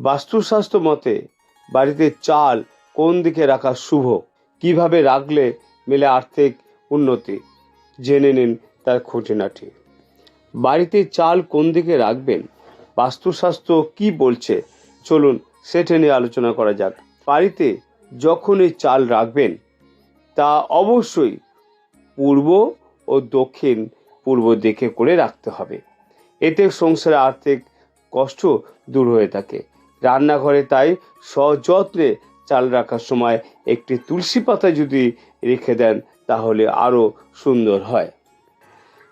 বাস্তুশাস্ত্র মতে, বাড়িতে চাল কোন দিকে রাখা শুভ? কীভাবে রাখলে মেলে আর্থিক উন্নতি? জেনে নিন তার খুঁটিনাটি। বাড়িতে চাল কোন দিকে রাখবেন? বাস্তুশাস্ত্র কি বলছে? চলুন সেটা নিয়ে আলোচনা করা যাক। বাড়িতে যখনই চাল রাখবেন, তা অবশ্যই পূর্ব ও দক্ষিণ পূর্ব দিকে করে রাখতে হবে। এতে সংসারে আর্থিক কষ্ট দূর হয়ে থাকে। রান্নাঘরে তাই সযত্নে চাল রাখার সময় একটি তুলসী পাতা যদি রেখে দেন, তাহলে আরও সুন্দর হয়।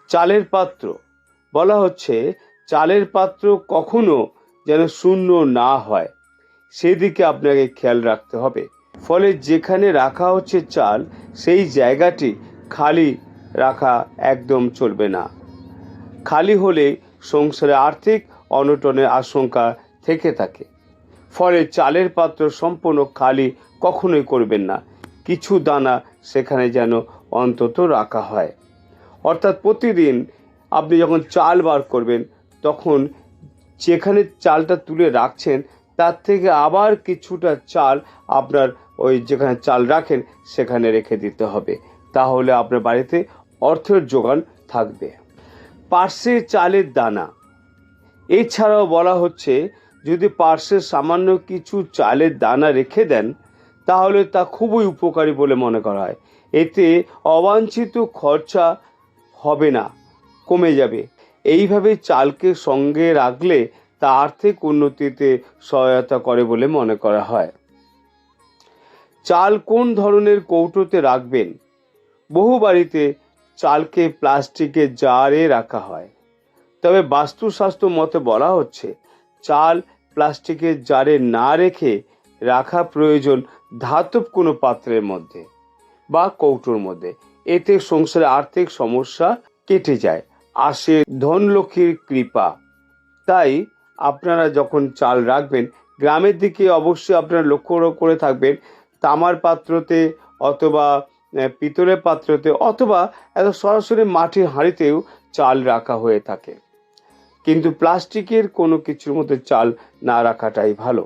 চালের পাত্র। বলা হচ্ছে, চালের পাত্র কখনো যেন শূন্য না হয়। সেদিকে আপনাকে খেয়াল রাখতে হবে। ফলে যেখানে রাখা হচ্ছে চাল, সেই জায়গাটি খালি রাখা একদম চলবে না। খালি হলে সংসারে আর্থিক অনটনের আশঙ্কা থেকে থাকে। ফলে চালের পাত্র সম্পূর্ণ খালি কখনোই করবেন না। কিছু দানা সেখানে যেন অন্তত রাখা হয়। অর্থাৎ প্রতিদিন আপনি যখন চাল বার করবেন, তখন যেখানে চালটা তুলে রাখছেন, তার থেকে আবার কিছুটা চাল আপনার ওই যেখানে চাল রাখেন, সেখানে রেখে দিতে হবে। তাহলে আপনার বাড়িতে অর্থের যোগান থাকবে। পার্শ্বে চালের দানা। এছাড়াও বলা হচ্ছে যদি পার্শ্বে সামান্য কিছু চালের দানা রেখে দেন, তাহলে তা খুবই উপকারী বলে মনে করা হয়। এতে অবাঞ্ছিত খরচা হবে না, কমে যাবে। এইভাবে চালকে সঙ্গে রাখলে তা আর্থিক উন্নতিতে সহায়তা করে বলে মনে করা হয়। চাল কোন ধরনের কৌটোতে রাখবেন? বহু বাড়িতে চালকে প্লাস্টিকের জারে রাখা হয়। তবে বাস্তুশাস্ত্র মতে বলা হচ্ছে চাল প্লাস্টিকের জারে না রেখে রাখা প্রয়োজন ধাতব কোনো পাত্রের মধ্যে বা কৌটোর মধ্যে। এতে সংসারে আর্থিক সমস্যা কেটে যায়। আসে ধনলক্ষ্মীর কৃপা। তাই আপনারা যখন চাল রাখবেন, গ্রামের দিকে অবশ্যই আপনারা লক্ষ্য করে থাকবেন, তামার পাত্রতে অথবা পিতলের পাত্রতে অথবা এত সরাসরি মাটির হাঁড়িতেও চাল রাখা হয়ে থাকে। কিন্তু প্লাস্টিকের কোনো কিছুর মধ্যে চাল না রাখাটাই ভালো।